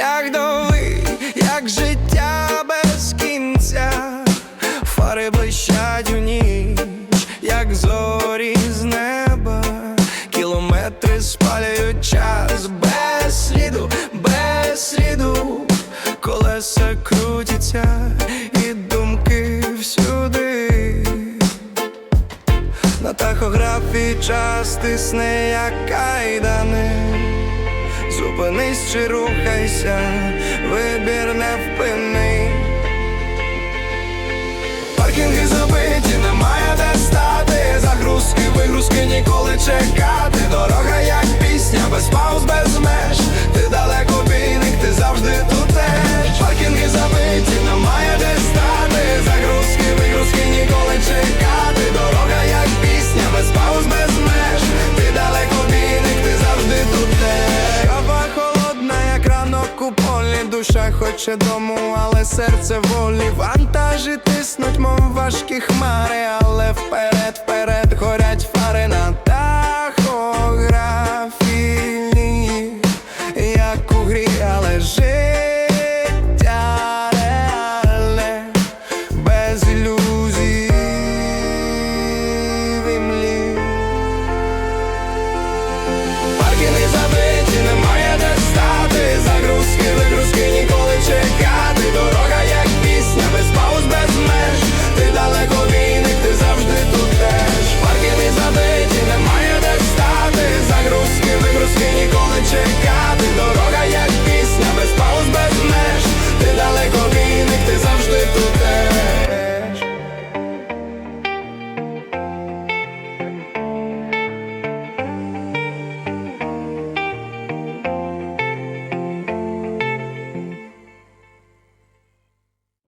шлях новий, як життя без кінця, фари блищать у ніч, як зорі з неба, кілометри спалюють час без сліду, без сліду, колеса крутяться і думки всюди. На тахографі час тисне, як кайда. Чи рухайся, вибір не впини. Паркінги забиті, немає де стати. Загрузки, вигрузки ніколи чекати. Дорога як пісня, без пауз, Душа хоче дому, але серце волі. Вантажі тиснуть, мов важкі хмари, але вперед, вперед, горять